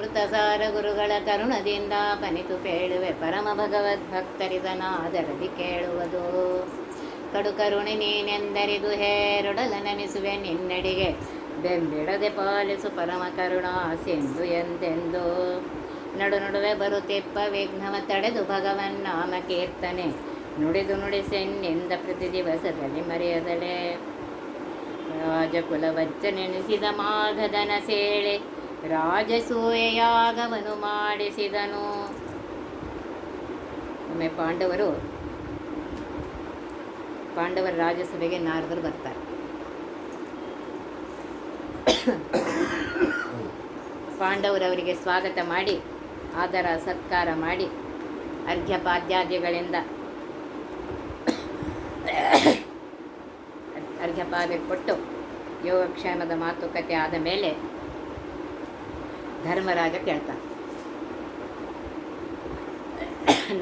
ಅಮೃತಸಾರ ಗುರುಗಳ ಕರುಣದಿಂದ ಪನಿತು ಪೇಳುವೆ ಪರಮ ಭಗವದ್ ಭಕ್ತರಿದನಾದರದಿ ಕೇಳುವುದು. ಕಡು ಕರುಣೆ ನೀನೆಂದರಿದು ಹೇರೊಡಲ ನೆನೆಸುವೆ ನಿನ್ನಡಿಗೆ, ಬೆಂಬಿಡದೆ ಪಾಲಿಸು ಪರಮ ಕರುಣಾ ಸಿಂಧು ಎಂದೆಂದು. ನಡು ನಡುವೆ ಬರುತ್ತಿಪ್ಪ ವಿಘ್ನವ ತಡೆದು ಭಗವನ್ ನಾಮ ಕೀರ್ತನೆ, ನುಡಿದು ನುಡಿಸೆನ್ನಿಂದ ಪ್ರತಿ ದಿವಸದಲ್ಲಿ ಮರೆಯದಳೆ ರಾಜಕುಲ ನೆನೆಸಿದ ಮಾಘದನ ಸೇಳೆ ರಾಜಸೂಯಯಾಗವನು ಮಾಡಿಸಿದನು. ಒಮ್ಮೆ ಪಾಂಡವರು, ಪಾಂಡವರ ರಾಜಸಭೆಗೆ ನಾರದರು ಬರ್ತಾರೆ. ಪಾಂಡವರವರಿಗೆ ಸ್ವಾಗತ ಮಾಡಿ, ಆದರ ಸತ್ಕಾರ ಮಾಡಿ, ಅರ್ಘ್ಯಪಾದ್ಯಾದಿಗಳಿಂದ ಅರ್ಘ್ಯಪಾದ ಕೊಟ್ಟು ಯೋಗಕ್ಷೇಮದ ಮಾತುಕತೆ ಆದ ಮೇಲೆ ಧರ್ಮರಾಜ ಕೇಳ್ತಾನೆ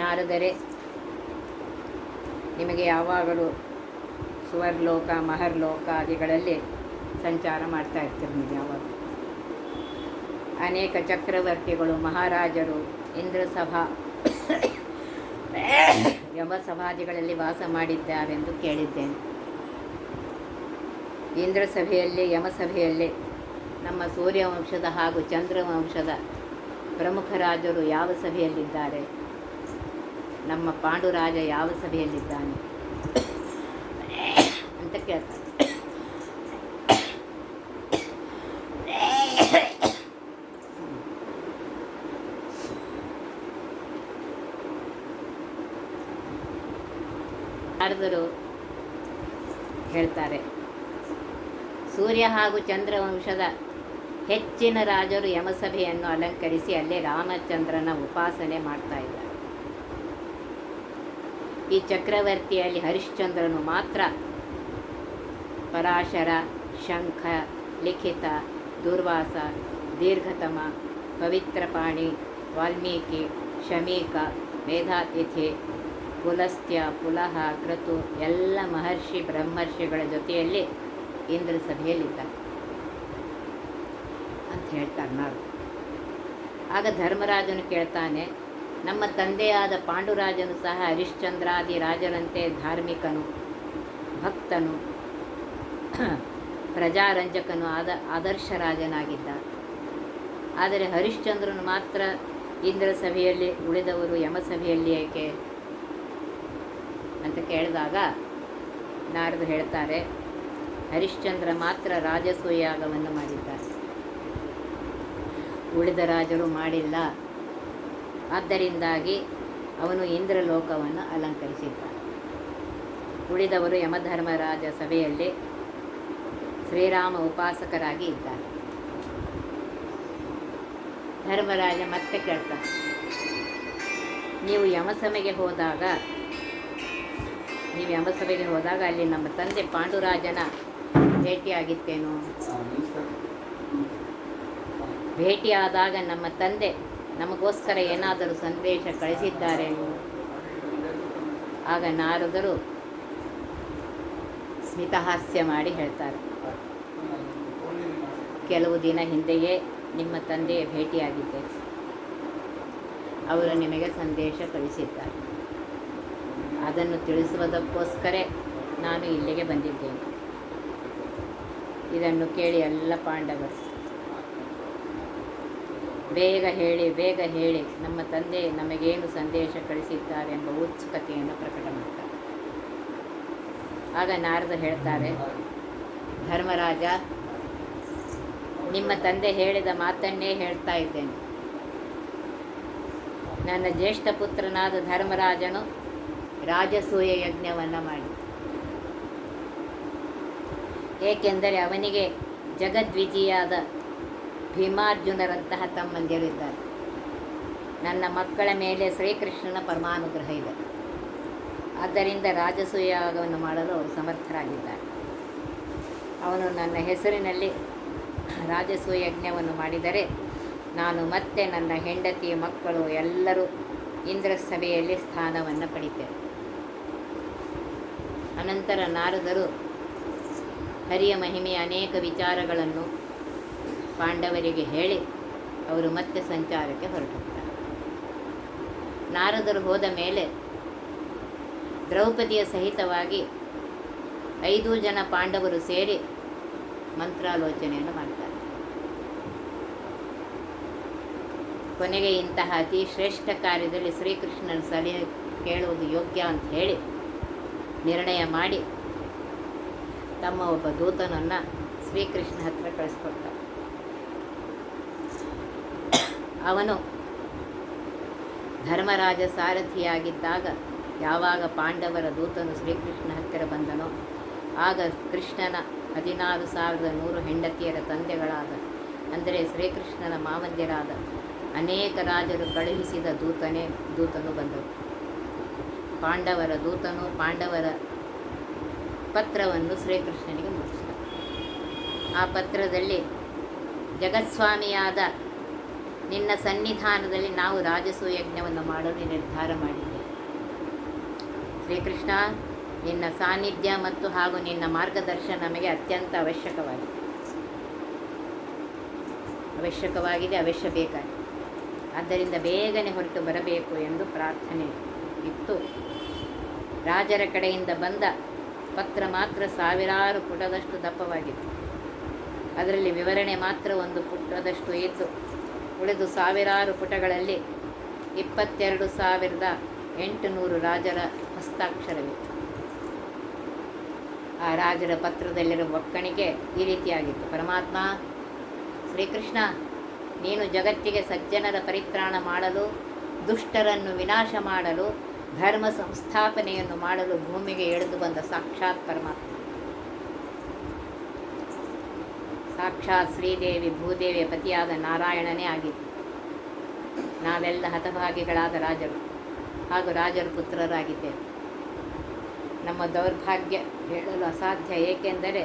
ನಾರದರೆ, ನಿಮಗೆ ಯಾವಾಗಲೂ ಸುವರ್ಲೋಕ ಮಹರ್ಲೋಕ ಆದಿಗಳಲ್ಲಿ ಸಂಚಾರ ಮಾಡ್ತಾ ಇರ್ತೀರಿ ನೀವು ಯಾವಾಗ? ಅನೇಕ ಚಕ್ರವರ್ತಿಗಳು, ಮಹಾರಾಜರು, ಇಂದ್ರಸಭಾ, ಯಮಸಭಾದಿಗಳಲ್ಲಿ ವಾಸ ಮಾಡಿದ್ದಾರೆಂದು ಕೇಳಿದ್ದೇನೆ. ಇಂದ್ರ ಸಭೆಯಲ್ಲಿ ಯಮಸಭೆಯಲ್ಲಿ ನಮ್ಮ ಸೂರ್ಯವಂಶದ ಹಾಗೂ ಚಂದ್ರವಂಶದ ಪ್ರಮುಖ ರಾಜರು ಯಾವ ಸಭೆಯಲ್ಲಿದ್ದಾರೆ? ನಮ್ಮ ಪಾಂಡುರಾಜ ಯಾವ ಸಭೆಯಲ್ಲಿದ್ದಾನೆ? ಅಂತ ಕೇಳ್ತಾರೆ. ಹೇಳ್ತಾರೆ, ಸೂರ್ಯ ಹಾಗೂ ಚಂದ್ರವಂಶದ ಹೆಚ್ಚಿನ ರಾಜರು ಯಮಸಭೆಯನ್ನು ಅಲಂಕರಿಸಿ ಅಲ್ಲೇ ರಾಮಚಂದ್ರನ ಉಪಾಸನೆ ಮಾಡ್ತಾ ಈ ಚಕ್ರವರ್ತಿಯಲ್ಲಿ ಹರಿಶ್ಚಂದ್ರನು ಮಾತ್ರ ಪರಾಶರ, ಶಂಖ, ಲಿಖಿತ, ದುರ್ವಾಸ, ದೀರ್ಘತಮ, ಪವಿತ್ರಪಾಣಿ, ವಾಲ್ಮೀಕಿ, ಶಮೀಕ, ಮೇಧಾತಿಥಿ, ಪುಲಸ್ತ್ಯ, ಪುಲಹ ಕೃತು ಎಲ್ಲ ಮಹರ್ಷಿ, ಬ್ರಹ್ಮರ್ಷಿಗಳ ಜೊತೆಯಲ್ಲಿ ಇಂದ್ರ ಸಭೆಯಲ್ಲಿದ್ದಾರೆ ಹೇಳ್ತಾರೆ ನಾವು ಆಗ ಧರ್ಮರಾಜನು ಕೇಳ್ತಾನೆ, ನಮ್ಮ ತಂದೆಯಾದ ಪಾಂಡುರಾಜನು ಸಹ ಹರಿಶ್ಚಂದ್ರಾದಿ ರಾಜರಂತೆ ಧಾರ್ಮಿಕನು, ಭಕ್ತನು, ಪ್ರಜಾರಂಜಕನು, ಆದ, ಆದರ್ಶ ರಾಜನಾಗಿದ್ದ ಆದರೆ ಹರಿಶ್ಚಂದ್ರನು ಮಾತ್ರ ಇಂದ್ರ ಸಭೆಯಲ್ಲಿ ಉಳಿದವರು, ಯಮಸಭೆಯಲ್ಲಿ ಏಕೆ ಅಂತ ಕೇಳಿದಾಗ ನಾರದು ಹೇಳ್ತಾರೆ, ಹರಿಶ್ಚಂದ್ರ ಮಾತ್ರ ರಾಜಸೂಯಾಗವನ್ನು ಮಾಡಿದ್ದಾರೆ ಉಳಿದ ರಾಜರು ಮಾಡಿಲ್ಲ. ಆದ್ದರಿಂದಾಗಿ ಅವನು ಇಂದ್ರಲೋಕವನ್ನು ಅಲಂಕರಿಸಿದ್ದ. ಉಳಿದವರು ಯಮಧರ್ಮರಾಜ ಸಭೆಯಲ್ಲಿ ಶ್ರೀರಾಮ ಉಪಾಸಕರಾಗಿ ಇದ್ದಾರೆ. ಧರ್ಮರಾಜ ಮತ್ತೆ ಕೇಳ್ತಾನೆ, ನೀವು ಯಮಸಭೆಗೆ ಹೋದಾಗ, ನೀವು ಯಮಸಭೆಗೆ ಹೋದಾಗ ಅಲ್ಲಿ ನಮ್ಮ ತಂದೆ ಪಾಂಡುರಾಜನ ಭೇಟಿಯಾಗಿತ್ತೇನೋ? ಭೇಟಿಯಾದಾಗ ನಮ್ಮ ತಂದೆ ನಮಗೋಸ್ಕರ ಏನಾದರೂ ಸಂದೇಶ ಕಳಿಸಿದ್ದಾರೆ ಆಗ ನಾರದರು ಸ್ಮಿತಹಾಸ್ಯ ಮಾಡಿ ಹೇಳ್ತಾರೆ. ಕೆಲವು ದಿನ ಹಿಂದೆಯೇ ನಿಮ್ಮ ತಂದೆಯ ಭೇಟಿಯಾಗಿದ್ದೆ. ಅವರು ನಿಮಗೆ ಸಂದೇಶ ಕಳಿಸಿದ್ದಾರೆ. ಅದನ್ನು ತಿಳಿಸುವುದಕ್ಕೋಸ್ಕರ ನಾನು ಇಲ್ಲಿಗೆ ಬಂದಿದ್ದೇನೆ. ಇದನ್ನು ಕೇಳಿ ಎಲ್ಲ ಪಾಂಡವರು ಬೇಗ ಹೇಳಿ ಬೇಗ ಹೇಳಿ. ನಮ್ಮ ತಂದೆ ನಮಗೇನು ಸಂದೇಶ ಕಳಿಸಿದ್ದಾರೆ ಎಂಬ ಉತ್ಸುಕತೆಯನ್ನು ಪ್ರಕಟ ಮಾಡ್ತಾರೆ. ಆಗ ನಾರದ ಹೇಳ್ತಾರೆ, ಧರ್ಮರಾಜ, ನಿಮ್ಮ ತಂದೆ ಹೇಳಿದ ಮಾತನ್ನೇ ಹೇಳ್ತಾ ಇದ್ದೇನೆ. ನನ್ನ ಜ್ಯೇಷ್ಠ ಪುತ್ರನಾದ ಧರ್ಮರಾಜನು ರಾಜಸೂಯ ಯಜ್ಞವನ್ನು ಮಾಡಿ ಏಕೆಂದರೆ ಅವನಿಗೆ ಜಗದ್ವಿಜಿಯಾದ ಭೀಮಾರ್ಜುನರಂತಹ ತಮ್ಮಂದಿರಿದ್ದಾರೆ ನನ್ನ ಮಕ್ಕಳ ಮೇಲೆ ಶ್ರೀಕೃಷ್ಣನ ಪರಮಾನುಗ್ರಹ ಇದೆ. ಆದ್ದರಿಂದ ರಾಜಸೂಯಾಗವನ್ನು ಮಾಡಲು ಅವರು ಸಮರ್ಥರಾಗಿದ್ದಾರೆ. ಅವನು ನನ್ನ ಹೆಸರಿನಲ್ಲಿ ರಾಜಸೂಯ ಯಜ್ಞವನ್ನು ಮಾಡಿದರೆ ನಾನು ಮತ್ತೆ ನನ್ನ ಹೆಂಡತಿ ಮಕ್ಕಳು ಎಲ್ಲರೂ ಇಂದ್ರ ಸಭೆಯಲ್ಲಿ ಸ್ಥಾನವನ್ನು ಪಡಿತೇವೆ ಅನಂತರ ನಾರದರು ಹರಿಯ ಮಹಿಮೆಯ ಅನೇಕ ವಿಚಾರಗಳನ್ನು ಪಾಂಡವರಿಗೆ ಹೇಳಿ ಅವರು ಮತ್ತೆ ಸಂಚಾರಕ್ಕೆ ಹೊರಟುತ್ತಾರೆ ನಾರದರು ಹೋದ ಮೇಲೆ ದ್ರೌಪದಿಯ ಸಹಿತವಾಗಿ ಐದು ಜನ ಪಾಂಡವರು ಸೇರಿ ಮಂತ್ರಾಲೋಚನೆಯನ್ನು ಮಾಡ್ತಾರೆ. ಕೊನೆಗೆ ಇಂತಹ ಅತಿ ಶ್ರೇಷ್ಠ ಕಾರ್ಯದಲ್ಲಿ ಶ್ರೀಕೃಷ್ಣನ ಸಲಹೆ ಕೇಳುವುದು ಯೋಗ್ಯ ಅಂತ ಹೇಳಿ ನಿರ್ಣಯ ಮಾಡಿ ತಮ್ಮ ಒಬ್ಬ ದೂತನನ್ನು ಶ್ರೀಕೃಷ್ಣ ಹತ್ರ ಕಳಿಸ್ಕೊಡ್ತಾರೆ ಅವನು ಧರ್ಮರಾಜ ಸಾರಥಿಯಾಗಿದ್ದಾಗ ಯಾವಾಗ ಪಾಂಡವರ ದೂತನು ಶ್ರೀಕೃಷ್ಣ ಹತ್ತಿರ ಬಂದನೋ, ಆಗ ಕೃಷ್ಣನ ಹದಿನಾರು ಸಾವಿರದ ನೂರು ಹೆಂಡತಿಯರ ತಂದೆಗಳಾದ, ಅಂದರೆ ಶ್ರೀಕೃಷ್ಣನ ಮಾವಂದ್ಯರಾದ ಅನೇಕ ರಾಜರು ಕಳುಹಿಸಿದ ದೂತನೇ ದೂತನು ಬಂದರು ಪಾಂಡವರ ದೂತನು ಪಾಂಡವರ ಪತ್ರವನ್ನು ಶ್ರೀಕೃಷ್ಣನಿಗೆ ಮುಟ್ಟಿಸಿದ. ಆ ಪತ್ರದಲ್ಲಿ ಜಗತ್ಸ್ವಾಮಿಯಾದ ನಿನ್ನ ಸನ್ನಿಧಾನದಲ್ಲಿ ನಾವು ರಾಜಸೂಯಜ್ಞವನ್ನು ಮಾಡಲು ನಿರ್ಧಾರ ಮಾಡಿದ್ದೇವೆ ಶ್ರೀಕೃಷ್ಣ, ನಿನ್ನ ಸಾನ್ನಿಧ್ಯ ಮತ್ತು ಹಾಗೂ ನಿನ್ನ ಮಾರ್ಗದರ್ಶನ ನಮಗೆ ಅತ್ಯಂತ ಅವಶ್ಯಕವಾಗಿದೆ. ಅವಶ್ಯಕವಾಗಿದೆ, ಅವಶ್ಯ ಬೇಕಾಗಿದೆ. ಆದ್ದರಿಂದ ಬೇಗನೆ ಹೊರಟು ಬರಬೇಕು ಎಂದು ಪ್ರಾರ್ಥನೆ ಇತ್ತು. ರಾಜರ ಕಡೆಯಿಂದ ಬಂದ ಪತ್ರ ಮಾತ್ರ ಸಾವಿರಾರು ಪುಟದಷ್ಟು ದಪ್ಪವಾಗಿತ್ತು. ಅದರಲ್ಲಿ ವಿವರಣೆ ಮಾತ್ರ ಒಂದು ಪುಟದಷ್ಟು ಇತ್ತು. ಉಳಿದು ಸಾವಿರಾರು ಪುಟಗಳಲ್ಲಿ ಇಪ್ಪತ್ತೆರಡು ಸಾವಿರದ ಎಂಟುನೂರು ರಾಜರ ಹಸ್ತಾಕ್ಷರವಿತ್ತು. ಆ ರಾಜರ ಪತ್ರದಲ್ಲಿರುವ ಒಕ್ಕಣಿಕೆ ಈ ರೀತಿಯಾಗಿತ್ತು. ಪರಮಾತ್ಮ, ಶ್ರೀಕೃಷ್ಣ, ನೀನು ಜಗತ್ತಿಗೆ ಸಜ್ಜನರ ಪರಿತ್ರಾಣ ಮಾಡಲು, ದುಷ್ಟರನ್ನು ವಿನಾಶ ಮಾಡಲು, ಧರ್ಮ ಸಂಸ್ಥಾಪನೆಯನ್ನು ಮಾಡಲು ಭೂಮಿಗೆ ಎಳೆದು ಬಂದ ಸಾಕ್ಷಾತ್ ಪರಮಾತ್ಮ. ಸಾಕ್ಷಾತ್ ಶ್ರೀದೇವಿ ಭೂದೇವಿಯ ಪತಿಯಾದ ನಾರಾಯಣನೇ ಆಗಿತ್ತು ನಾವೆಲ್ಲ ಹತಭಾಗಿಗಳಾದ ರಾಜರು ಹಾಗೂ ರಾಜರ ಪುತ್ರರಾಗಿದ್ದೇವೆ. ನಮ್ಮ ದೌರ್ಭಾಗ್ಯ ಹೇಳಲು ಅಸಾಧ್ಯ ಏಕೆಂದರೆ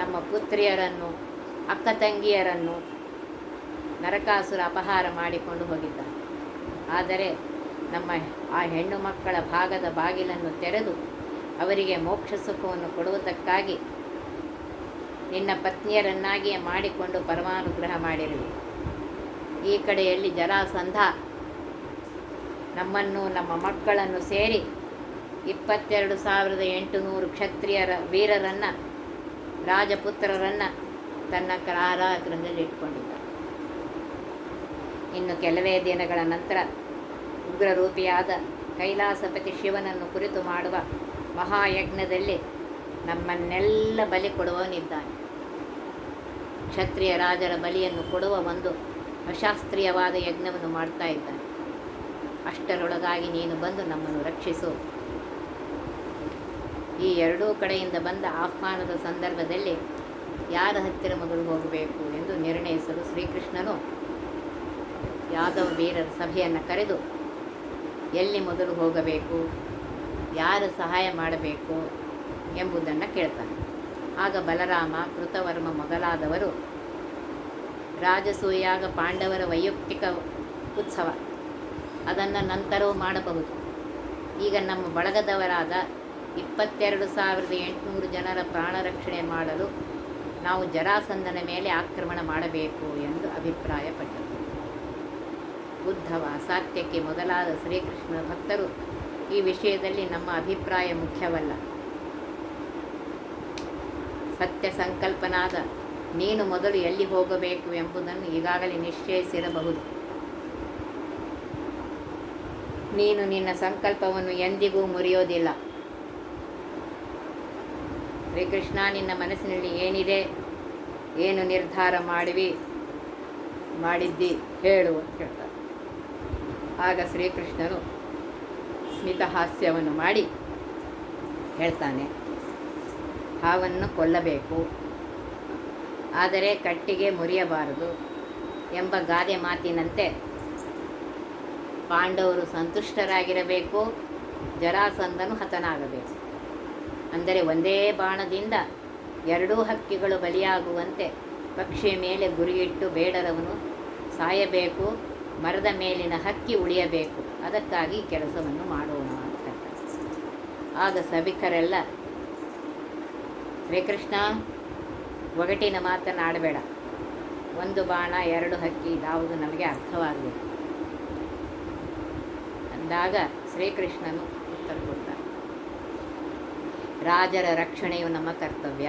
ನಮ್ಮ ಪುತ್ರಿಯರನ್ನು, ಅಕ್ಕ ತಂಗಿಯರನ್ನು ನರಕಾಸುರ ಅಪಹಾರ ಮಾಡಿಕೊಂಡು ಹೋಗಿದ್ದ ಆದರೆ ನಮ್ಮ ಆ ಹೆಣ್ಣು ಮಕ್ಕಳ ಭಾಗದ ಬಾಗಿಲನ್ನು ತೆರೆದು ಅವರಿಗೆ ಮೋಕ್ಷ ಸುಖವನ್ನು ಕೊಡುವುದಕ್ಕಾಗಿ ನಿನ್ನ ಪತ್ನಿಯರನ್ನಾಗಿಯೇ ಮಾಡಿಕೊಂಡು ಪರಮಾನುಗ್ರಹ ಮಾಡಿರಲಿ ಈ ಕಡೆಯಲ್ಲಿ ಜರಾಸಂಧ ನಮ್ಮನ್ನು, ನಮ್ಮ ಮಕ್ಕಳನ್ನು ಸೇರಿ ಇಪ್ಪತ್ತೆರಡು ಸಾವಿರದ ಎಂಟುನೂರು ಕ್ಷತ್ರಿಯರ ವೀರರನ್ನು, ರಾಜಪುತ್ರರನ್ನು ತನ್ನ ಕಾರಾಗೃಹದಲ್ಲಿ ಇಟ್ಕೊಂಡಿದ್ದ. ಇನ್ನು ಕೆಲವೇ ದಿನಗಳ ನಂತರ ಉಗ್ರರೂಪಿಯಾದ ಕೈಲಾಸಪತಿ ಶಿವನನ್ನು ಕುರಿತು ಮಾಡುವ ಮಹಾಯಜ್ಞದಲ್ಲಿ ನಮ್ಮನ್ನೆಲ್ಲ ಬಲಿ ಕೊಡುವವನಿದ್ದಾನೆ. ಕ್ಷತ್ರಿಯ ರಾಜರ ಬಲಿಯನ್ನು ಕೊಡುವ ಒಂದು ಅಶಾಸ್ತ್ರೀಯವಾದ ಯಜ್ಞವನ್ನು ಮಾಡ್ತಾ ಇದ್ದಾನೆ. ಅಷ್ಟರೊಳಗಾಗಿ ನೀನು ಬಂದು ನಮ್ಮನ್ನು ರಕ್ಷಿಸು. ಈ ಎರಡೂ ಕಡೆಯಿಂದ ಬಂದ ಆಹ್ವಾನದ ಸಂದರ್ಭದಲ್ಲಿ ಯಾರ ಹತ್ತಿರ ಮೊದಲು ಹೋಗಬೇಕು ಎಂದು ನಿರ್ಣಯಿಸಲು ಶ್ರೀಕೃಷ್ಣನು ಯಾದವ ವೀರರ ಸಭೆಯನ್ನು ಕರೆದು, ಎಲ್ಲಿ ಮೊದಲು ಹೋಗಬೇಕು, ಯಾರು ಸಹಾಯ ಮಾಡಬೇಕು ಎಂಬುದನ್ನು ಕೇಳ್ತಾನೆ. ಆಗ ಬಲರಾಮ, ಕೃತವರ್ಮ ಮೊದಲಾದವರು ರಾಜಸೂಯಾಗ ಪಾಂಡವರ ವೈಯಕ್ತಿಕ ಉತ್ಸವ. ಅದನ್ನು ನಂತರವೂ ಮಾಡಬಹುದು. ಈಗ ನಮ್ಮ ಬಳಗದವರಾದ ಇಪ್ಪತ್ತೆರಡು ಸಾವಿರದ ಎಂಟುನೂರು ಜನರ ಪ್ರಾಣ ರಕ್ಷಣೆ ಮಾಡಲು ನಾವು ಜರಾಸಂದನ ಮೇಲೆ ಆಕ್ರಮಣ ಮಾಡಬೇಕು ಎಂದು ಅಭಿಪ್ರಾಯಪಟ್ಟರು. ಉದ್ಧವ ಸಾತ್ಯಕ್ಕೆ ಮೊದಲಾದ ಶ್ರೀಕೃಷ್ಣ ಭಕ್ತರು ಈ ವಿಷಯದಲ್ಲಿ ನಮ್ಮ ಅಭಿಪ್ರಾಯ ಮುಖ್ಯವಲ್ಲ. ಸತ್ಯ ಸಂಕಲ್ಪನಾದ ನೀನು ಮೊದಲು ಎಲ್ಲಿ ಹೋಗಬೇಕು ಎಂಬುದನ್ನು ಈಗಾಗಲೇ ನಿಶ್ಚಯಿಸಿರಬಹುದು. ನೀನು ನಿನ್ನ ಸಂಕಲ್ಪವನ್ನು ಎಂದಿಗೂ ಮುರಿಯೋದಿಲ್ಲ. ಶ್ರೀಕೃಷ್ಣ, ನಿನ್ನ ಮನಸ್ಸಿನಲ್ಲಿ ಏನಿದೆ? ಏನು ನಿರ್ಧಾರ ಮಾಡಿವಿ? ಮಾಡಿದ್ದಿ? ಹೇಳು ಅಂತ ಹೇಳ್ತಾರೆ. ಆಗ ಶ್ರೀಕೃಷ್ಣನು ಸ್ಮಿತಹಾಸ್ಯವನ್ನು ಮಾಡಿ ಹೇಳ್ತಾನೆ. ಹಾವನ್ನು ಕೊಲ್ಲಬೇಕು. ಆದರೆ ಕಟ್ಟಿಗೆ ಮುರಿಯಬಾರದು ಎಂಬ ಗಾದೆ ಮಾತಿನಂತೆ. ಪಾಂಡವರು ಸಂತುಷ್ಟರಾಗಿರಬೇಕು ಜರಾಸಂದನು ಹತನಾಗಬೇಕು. ಅಂದರೆ ಒಂದೇ ಬಾಣದಿಂದ ಎರಡೂ ಹಕ್ಕಿಗಳು ಬಲಿಯಾಗುವಂತೆ ಪಕ್ಷಿಯ ಮೇಲೆ ಗುರಿಯಿಟ್ಟು ಬೇಡರವನು ಸಾಯಬೇಕು, ಮರದ ಮೇಲಿನ ಹಕ್ಕಿ ಉಳಿಯಬೇಕು. ಅದಕ್ಕಾಗಿ ಕೆಲಸವನ್ನು ಮಾಡೋಣ ಅಂತ. ಆಗ ಸಭಿಕರೆಲ್ಲ ಶ್ರೀಕೃಷ್ಣ, ಒಗಟಿನ ಮಾತನಾಡಬೇಡ ಒಂದು ಬಾಣ, ಎರಡು ಹಕ್ಕಿ, ಇದಾವುದು ನಮಗೆ ಅರ್ಥವಾಗಬೇಕು. ಅಂದಾಗ ಶ್ರೀಕೃಷ್ಣನು ಉತ್ತರ ರಾಜರ ರಕ್ಷಣೆಯು ನಮ್ಮ ಕರ್ತವ್ಯ.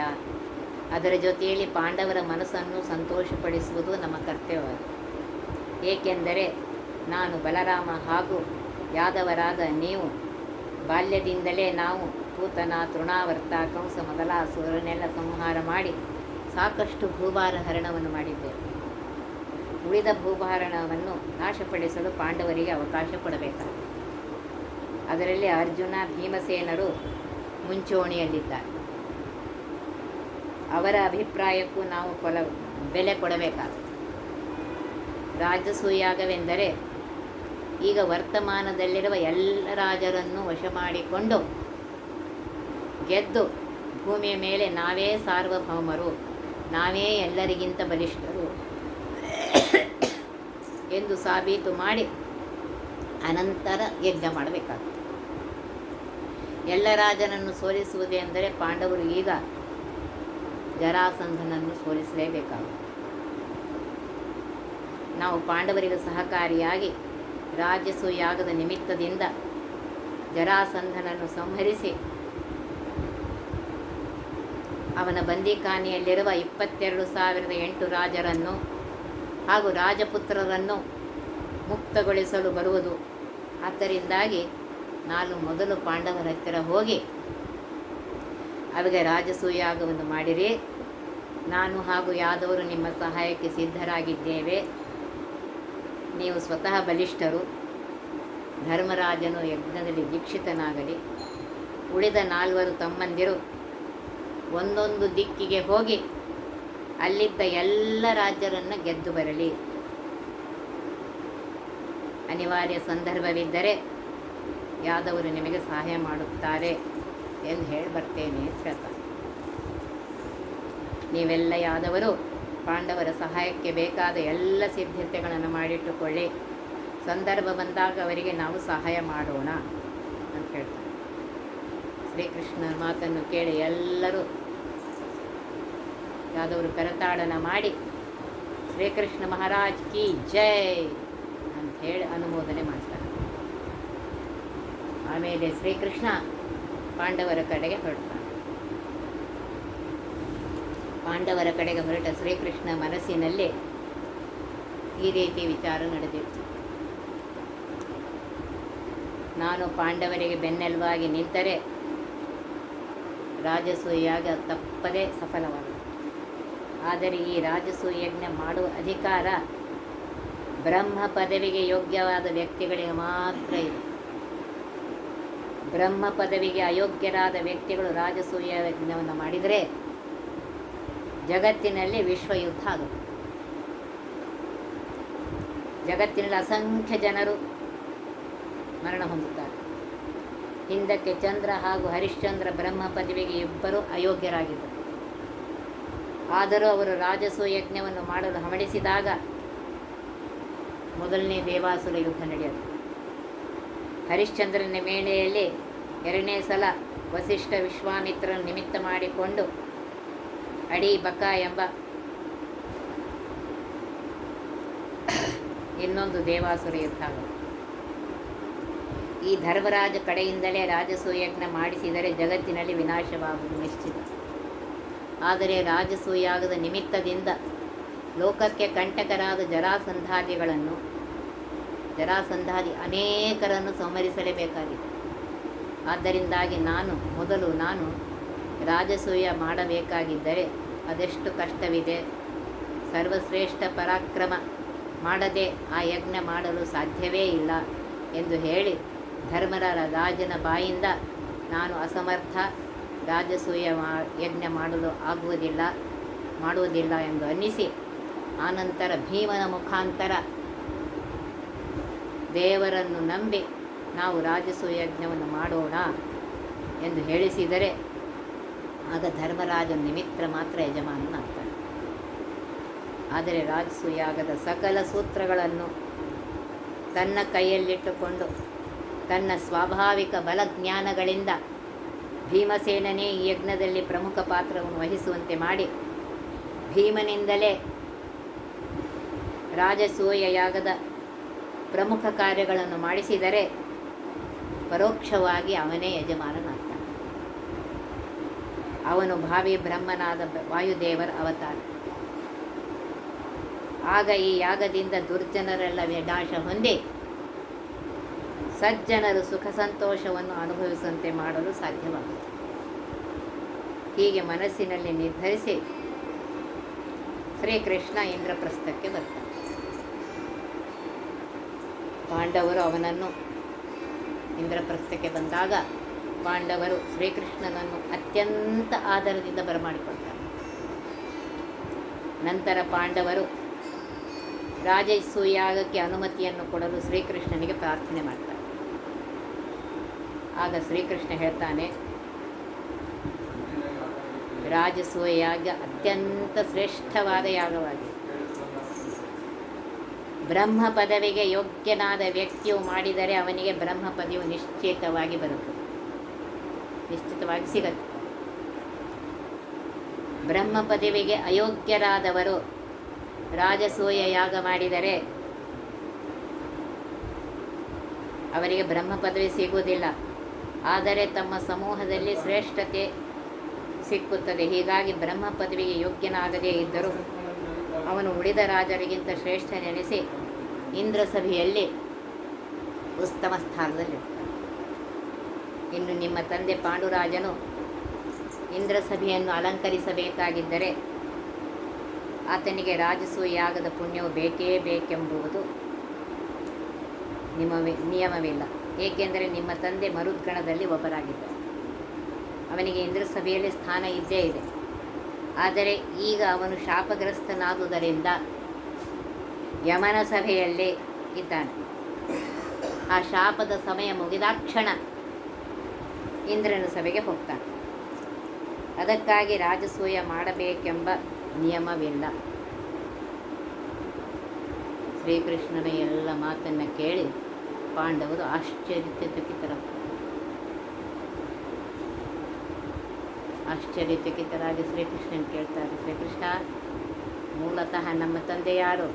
ಅದರ ಜೊತೆಯಲ್ಲಿ ಪಾಂಡವರ ಮನಸ್ಸನ್ನು ಸಂತೋಷಪಡಿಸುವುದು ನಮ್ಮ ಕರ್ತವ್ಯ. ಏಕೆಂದರೆ ನಾನು ಬಲರಾಮ ಹಾಗೂ ಯಾದವರಾದ ನೀವು ಬಾಲ್ಯದಿಂದಲೇ ನಾವು ಪೂತನ ತೃಣಾವರ್ತ, ಕಂಸ ಮೊದಲಾಸುರನ್ನೆಲ್ಲ ಸಂಹಾರ ಮಾಡಿ ಸಾಕಷ್ಟು ಭೂಭಾರ ಹರಣವನ್ನು ಮಾಡಿದ್ದೆ ಉಳಿದ ಭೂಭಾರಣವನ್ನು ನಾಶಪಡಿಸಲು ಪಾಂಡವರಿಗೆ ಅವಕಾಶ ಕೊಡಬೇಕಾಗಿದೆ. ಅದರಲ್ಲಿ ಅರ್ಜುನ, ಭೀಮಸೇನರು ಮುಂಚೂಣಿಯಲ್ಲಿದ್ದಾರೆ. ಅವರ ಅಭಿಪ್ರಾಯಕ್ಕೂ ನಾವು ಕೊಲ, ಬೆಲೆ ಕೊಡಬೇಕಾಗುತ್ತೆ ರಾಜಸೂಯಾಗವೆಂದರೆ ಈಗ ವರ್ತಮಾನದಲ್ಲಿರುವ ಎಲ್ಲ ರಾಜರನ್ನು ವಶ ಮಾಡಿಕೊಂಡು ಗೆದ್ದು ಭೂಮಿಯ ಮೇಲೆ ನಾವೇ ಸಾರ್ವಭೌಮರು, ನಾವೇ ಎಲ್ಲರಿಗಿಂತ ಬಲಿಷ್ಠರು ಎಂದು ಸಾಬೀತು ಮಾಡಿ ಅನಂತರ ಯಜ್ಞ ಮಾಡಬೇಕಾಗ್ತದೆ ಎಲ್ಲ ರಾಜನನ್ನು ಸೋಲಿಸುವುದೇ ಅಂದರೆ ಪಾಂಡವರು ಈಗ ಜರಾಸಂಧನನ್ನು ಸೋಲಿಸಲೇಬೇಕಾಗುತ್ತೆ. ನಾವು ಪಾಂಡವರಿಗೆ ಸಹಕಾರಿಯಾಗಿ ರಾಜಸೂಯಾಗದ ನಿಮಿತ್ತದಿಂದ ಜರಾಸಂಧನನ್ನು ಸಂಹರಿಸಿ ಅವನ ಬಂದಿಖಾನೆಯಲ್ಲಿರುವ ಇಪ್ಪತ್ತೆರಡು ಸಾವಿರದ ಎಂಟು ರಾಜರನ್ನು ಹಾಗೂ ರಾಜಪುತ್ರರನ್ನು ಮುಕ್ತಗೊಳಿಸಲು ಬರುವುದು. ಆದ್ದರಿಂದಾಗಿ ನಾನು ಮೊದಲು ಪಾಂಡವರ ಹತ್ತಿರ ಹೋಗಿ ಅವರಿಗೆ ರಾಜಸೂಯಾಗವನ್ನು ಮಾಡಿರಿ. ನಾನು ಹಾಗೂ ಯಾದವರು ನಿಮ್ಮ ಸಹಾಯಕ್ಕೆ ಸಿದ್ಧರಾಗಿದ್ದೇವೆ. ನೀವು ಸ್ವತಃ ಬಲಿಷ್ಠರು. ಧರ್ಮರಾಜನು ಯಜ್ಞದಲ್ಲಿ ದೀಕ್ಷಿತನಾಗಲಿ. ಉಳಿದ ನಾಲ್ವರು ತಮ್ಮಂದಿರು ಒಂದೊಂದು ದಿಕ್ಕಿಗೆ ಹೋಗಿ ಅಲ್ಲಿದ್ದ ಎಲ್ಲ ರಾಜರನ್ನು ಗೆದ್ದು ಬರಲಿ. ಅನಿವಾರ್ಯ ಸಂದರ್ಭವಿದ್ದರೆ ಯಾದವರು ನಿಮಗೆ ಸಹಾಯ ಮಾಡುತ್ತಾರೆ ಎಂದು ಹೇಳಿ ಬರ್ತೇನೆ ಅಂತ ನೀವೆಲ್ಲ ಯಾದವರು ಪಾಂಡವರ ಸಹಾಯಕ್ಕೆ ಬೇಕಾದ ಎಲ್ಲ ಸಿದ್ಧತೆಗಳನ್ನು ಮಾಡಿಟ್ಟುಕೊಳ್ಳಿ. ಸಂದರ್ಭ ಬಂದಾಗ ಅವರಿಗೆ ನಾವು ಸಹಾಯ ಮಾಡೋಣ ಅಂತ ಹೇಳ್ತಾರೆ ಶ್ರೀಕೃಷ್ಣನ ಮಾತನ್ನು ಕೇಳಿ ಎಲ್ಲರೂ ಯಾದವರು ಕರತಾಡನ ಮಾಡಿ ಶ್ರೀಕೃಷ್ಣ ಮಹಾರಾಜ್ ಕಿ ಜೈ ಅಂತ ಹೇಳಿ ಅನುಮೋದನೆ ಮಾಡ್ತಾರೆ. ಆಮೇಲೆ ಶ್ರೀಕೃಷ್ಣ ಪಾಂಡವರ ಕಡೆಗೆ ಹೊರಡ್ತಾನೆ. ಪಾಂಡವರ ಕಡೆಗೆ ಹೊರಟ ಶ್ರೀಕೃಷ್ಣ ಮನಸ್ಸಿನಲ್ಲಿ ಈ ರೀತಿ ವಿಚಾರ ನಡೆದಿತ್ತು. ನಾನು ಪಾಂಡವರಿಗೆ ಬೆನ್ನೆಲುವಾಗಿ ನಿಂತರೆ ರಾಜಸೂಯಾಗ ತಪ್ಪದೆ ಸಫಲವಾಗ ಆದರೆ ಈ ರಾಜಸೂಯಜ್ಞ ಮಾಡುವ ಅಧಿಕಾರ ಬ್ರಹ್ಮ ಪದವಿಗೆ ಯೋಗ್ಯವಾದ ವ್ಯಕ್ತಿಗಳಿಗೆ ಮಾತ್ರ ಇದೆ ಬ್ರಹ್ಮ ಪದವಿಗೆ ಅಯೋಗ್ಯರಾದ ವ್ಯಕ್ತಿಗಳು ರಾಜಸೂಯ ಯಜ್ಞವನ್ನು ಮಾಡಿದರೆ ಜಗತ್ತಿನಲ್ಲಿ ವಿಶ್ವಯುದ್ಧ ಆಗುತ್ತೆ. ಜಗತ್ತಿನಲ್ಲಿ ಅಸಂಖ್ಯ ಜನರು ಮರಣ ಹೊಂದುತ್ತಾರೆ. ಹಿಂದಕ್ಕೆ ಚಂದ್ರ ಹಾಗೂ ಹರಿಶ್ಚಂದ್ರ ಬ್ರಹ್ಮ ಪದವಿಗೆ ಇಬ್ಬರು ಅಯೋಗ್ಯರಾಗಿದ್ದರು ಆದರೂ ಅವರು ರಾಜಸೂಯ ಯಜ್ಞವನ್ನು ಮಾಡಲು ಹವಣಿಸಿದಾಗ ಮೊದಲನೇ ದೇವಾಸುರ ಯುದ್ಧ ನಡೆಯಿತು ಹರಿಶ್ಚಂದ್ರನ ಮೇಳೆಯಲ್ಲಿ ಎರಡನೇ ಸಲ ವಸಿಷ್ಠ ವಿಶ್ವಾಮಿತ್ರನ ನಿಮಿತ್ತ ಮಾಡಿಕೊಂಡು ಅಡಿ ಬಕ ಎಂಬ ಇನ್ನೊಂದು ದೇವಾಸುರ ಯುದ್ಧ. ಈ ಧರ್ಮರಾಜ ಕಡೆಯಿಂದಲೇ ರಾಜಸೂಯಜ್ಞ ಮಾಡಿಸಿದರೆ ಜಗತ್ತಿನಲ್ಲಿ ವಿನಾಶವಾಗುವುದು ನಿಶ್ಚಿತ. ಆದರೆ ರಾಜಸೂಯಾಗದ ನಿಮಿತ್ತದಿಂದ ಲೋಕಕ್ಕೆ ಕಂಟಕರಾದ ಜರಾಸಂಧಾದಿಗಳನ್ನು, ಜರಾಸಂಧಾದಿ ಅನೇಕರನ್ನು ಸಂಹರಿಸಲೇಬೇಕಾಗಿದೆ. ಆದ್ದರಿಂದಾಗಿ ನಾನು, ಮೊದಲು ನಾನು ರಾಜಸೂಯ ಮಾಡಬೇಕಾಗಿದ್ದರೆ ಅದೆಷ್ಟು ಕಷ್ಟವಿದೆ. ಸರ್ವಶ್ರೇಷ್ಠ ಪರಾಕ್ರಮ ಮಾಡದೆ ಆ ಯಜ್ಞ ಮಾಡಲು ಸಾಧ್ಯವೇ ಇಲ್ಲ ಎಂದು ಹೇಳಿ ಧರ್ಮರ ರಾಜನ ಬಾಯಿಂದ ನಾನು ಅಸಮರ್ಥ ರಾಜಸೂಯ ಯಜ್ಞ ಮಾಡಲು ಆಗುವುದಿಲ್ಲ, ಮಾಡುವುದಿಲ್ಲ ಎಂದು ಅನ್ನಿಸಿ ಆನಂತರ ಭೀಮನ ಮುಖಾಂತರ ದೇವರನ್ನು ನಂಬಿ ನಾವು ರಾಜಸೂಯ ಯಜ್ಞವನ್ನು ಮಾಡೋಣ ಎಂದು ಹೇಳಿಸಿದರೆ ಆಗ ಧರ್ಮರಾಜ ನಿಮಿತ್ತ ಮಾತ್ರ ಯಜಮಾನನಾಗ್ತಾನೆ ಆದರೆ ರಾಜಸೂಯಾಗದ ಸಕಲ ಸೂತ್ರಗಳನ್ನು ತನ್ನ ಕೈಯಲ್ಲಿಟ್ಟುಕೊಂಡು ತನ್ನ ಸ್ವಾಭಾವಿಕ ಬಲಜ್ಞಾನಗಳಿಂದ ಭೀಮಸೇನನೇ ಈ ಯಜ್ಞದಲ್ಲಿ ಪ್ರಮುಖ ಪಾತ್ರವನ್ನು ವಹಿಸುವಂತೆ ಮಾಡಿ, ಭೀಮನಿಂದಲೇ ರಾಜಸೂಯ ಯಾಗದ ಪ್ರಮುಖ ಕಾರ್ಯಗಳನ್ನು ಮಾಡಿಸಿದರೆ ಪರೋಕ್ಷವಾಗಿ ಅವನೇ ಯಜಮಾನನಾಗ್ತಾನೆ. ಅವನು ಭಾವಿ ಬ್ರಹ್ಮನಾದ ವಾಯುದೇವರ ಅವತಾರ. ಆಗ ಈ ಯಾಗದಿಂದ ದುರ್ಜನರೆಲ್ಲ ವಿನಾಶ ಹೊಂದಿ ಸಜ್ಜನರು ಸುಖ ಸಂತೋಷವನ್ನು ಅನುಭವಿಸುವಂತೆ ಮಾಡಲು ಸಾಧ್ಯವಾಗುತ್ತದೆ. ಹೀಗೆ ಮನಸ್ಸಿನಲ್ಲಿ ನಿರ್ಧರಿಸಿ ಶ್ರೀಕೃಷ್ಣ ಇಂದ್ರಪ್ರಸ್ಥಕ್ಕೆ ಬರ್ತಾನೆ ಪಾಂಡವರು ಅವನನ್ನು ಇಂದ್ರಪ್ರಸ್ಥಕ್ಕೆ ಬಂದಾಗ ಪಾಂಡವರು ಶ್ರೀಕೃಷ್ಣನನ್ನು ಅತ್ಯಂತ ಆದರದಿಂದ ಬರಮಾಡಿಕೊಳ್ತಾರೆ. ನಂತರ ಪಾಂಡವರು ರಾಜಸೂಯಾಗಕ್ಕೆ ಅನುಮತಿಯನ್ನು ಕೊಡಲು ಶ್ರೀಕೃಷ್ಣನಿಗೆ ಪ್ರಾರ್ಥನೆ ಮಾಡ್ತಾರೆ. ಆಗ ಶ್ರೀಕೃಷ್ಣ ಹೇಳ್ತಾನೆ ರಾಜಸೂಯ ಯಾಗ ಅತ್ಯಂತ ಶ್ರೇಷ್ಠವಾದ ಯಾಗವಾಗಿದೆ. ಬ್ರಹ್ಮ ಪದವಿಗೆ ಯೋಗ್ಯನಾದ ವ್ಯಕ್ತಿಯು ಮಾಡಿದರೆ ಅವನಿಗೆ ಬ್ರಹ್ಮ ಪದವಿಯು ನಿಶ್ಚಿತವಾಗಿ ಬರುತ್ತದೆ ನಿಶ್ಚಿತವಾಗಿ ಸಿಗತ್ತೆ. ಬ್ರಹ್ಮ ಪದವಿಗೆ ಅಯೋಗ್ಯರಾದವರು ರಾಜಸೂಯ ಯಾಗ ಮಾಡಿದರೆ ಅವರಿಗೆ ಬ್ರಹ್ಮ ಪದವಿ ಸಿಗುವುದಿಲ್ಲ. ಆದರೆ ತಮ್ಮ ಸಮೂಹದಲ್ಲಿ ಶ್ರೇಷ್ಠತೆ ಸಿಕ್ಕುತ್ತದೆ. ಹೀಗಾಗಿ ಬ್ರಹ್ಮ ಪದವಿಗೆ ಯೋಗ್ಯನಾಗದೇ ಇದ್ದರೂ ಅವನು ಉಳಿದ ರಾಜರಿಗಿಂತ ಶ್ರೇಷ್ಠನೆನಿಸಿ ಇಂದ್ರ ಸಭೆಯಲ್ಲಿ ಉತ್ತಮ ಸ್ಥಾನದಲ್ಲಿ ಇನ್ನು ನಿಮ್ಮ ತಂದೆ ಪಾಂಡುರಾಜನು ಇಂದ್ರ ಸಭೆಯನ್ನು ಅಲಂಕರಿಸಬೇಕಾಗಿದ್ದರೆ ಆತನಿಗೆ ರಾಜಸೂಯ ಯಾಗದ ಪುಣ್ಯವು ಬೇಕೇ ಬೇಕೆಂಬುದು ನಿಮ್ಮ ನಿಯಮವಿಲ್ಲ. ಏಕೆಂದರೆ ನಿಮ್ಮ ತಂದೆ ಮರುದ್ಗಣದಲ್ಲಿ ಒಬ್ಬರಾಗಿದ್ದರು ಅವನಿಗೆ ಇಂದ್ರ ಸಭೆಯಲ್ಲಿ ಸ್ಥಾನ ಇದ್ದೇ ಇದೆ. ಆದರೆ ಈಗ ಅವನು ಶಾಪಗ್ರಸ್ತನಾದುದರಿಂದ ಯಮನ ಸಭೆಯಲ್ಲೇ ಇದ್ದಾನೆ. ಆ ಶಾಪದ ಸಮಯ ಮುಗಿದಾಕ್ಷಣ ಇಂದ್ರನ ಸಭೆಗೆ ಹೋಗ್ತಾನೆ. ಅದಕ್ಕಾಗಿ ರಾಜಸೂಯ ಮಾಡಬೇಕೆಂಬ ನಿಯಮವಿಲ್ಲ. ಶ್ರೀಕೃಷ್ಣನ ಎಲ್ಲ ಮಾತನ್ನು ಕೇಳಿ ಪಾಂಡವರು ಆಶ್ಚರ್ಯಚಕಿತರಾಗ್ತಾರೆ ಆಶ್ಚರ್ಯಚಕಿತರಾಗಿ ಶ್ರೀಕೃಷ್ಣನ್ ಕೇಳ್ತಾರೆ, ಶ್ರೀಕೃಷ್ಣ, ಮೂಲತಃ ನಮ್ಮ ತಂದೆ ಯಾರು?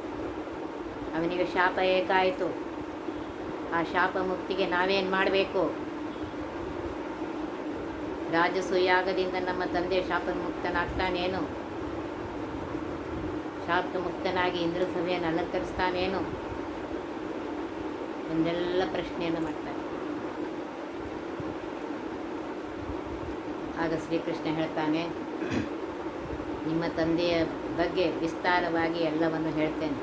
ಅವನಿಗೆ ಶಾಪ ಏಕಾಯಿತು. ಆ ಶಾಪ ಮುಕ್ತಿಗೆ ನಾವೇನು ಮಾಡಬೇಕು? ರಾಜಸೂಯಾಗದಿಂದ ನಮ್ಮ ತಂದೆ ಶಾಪ ಮುಕ್ತನಾಗ್ತಾನೇನು ಶಾಪ ಮುಕ್ತನಾಗಿ ಇಂದ್ರ ಸಭೆಯನ್ನು ಅಲಂಕರಿಸ್ತಾನೇನು? ಒಂದೆಲ್ಲ ಪ್ರಶ್ನೆಯನ್ನು ಮಾಡ್ತಾರೆ. ಆಗ ಶ್ರೀಕೃಷ್ಣ ಹೇಳ್ತಾನೆ, ನಿಮ್ಮ ತಂದೆಯ ಬಗ್ಗೆ ವಿಸ್ತಾರವಾಗಿ ಎಲ್ಲವನ್ನು ಹೇಳ್ತೇನೆ.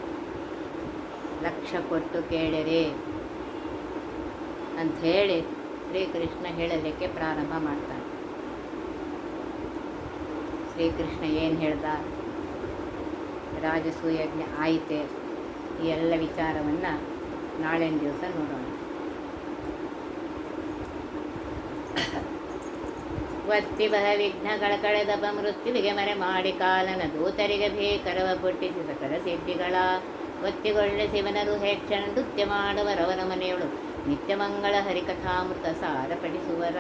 ಲಕ್ಷ ಕೊಟ್ಟು ಕೇಳಿರಿ ಅಂತ ಹೇಳಿ ಶ್ರೀಕೃಷ್ಣ ಹೇಳಲಿಕ್ಕೆ ಪ್ರಾರಂಭ ಮಾಡ್ತಾನೆ. ಶ್ರೀಕೃಷ್ಣ ಏನು ಹೇಳ್ದ? ರಾಜಸೂಯಜ್ಞ ಆಯಿತೆ, ಈ ಎಲ್ಲ ವಿಚಾರವನ್ನು ನಾಳಿನ ದಿವಸ ನೋಡೋಣ. ಒತ್ತಿ ಬಹ ವಿಘ್ನಗಳ ಕಳೆದ ಮೃತ್ಯುವಿಗೆ ಮರೆ ಮಾಡಿ ಕಾಲನ ದೂತರಿಗೆ ಭೇಕರವ ಪುಟ್ಟಿಸಿ ಸಕಲ ಸಿದ್ಧಿಗಳ. ಒತ್ತಿಗೊಳ್ಳೆ ಶಿವನರು ಹೆಚ್ಚಣ ನೃತ್ಯ ಮಾಡುವರವನ ಮನೆಯೊಳು ನಿತ್ಯಮಂಗಳ ಹರಿಕಥಾಮೃತ ಸಾರ ಪಡಿಸುವರ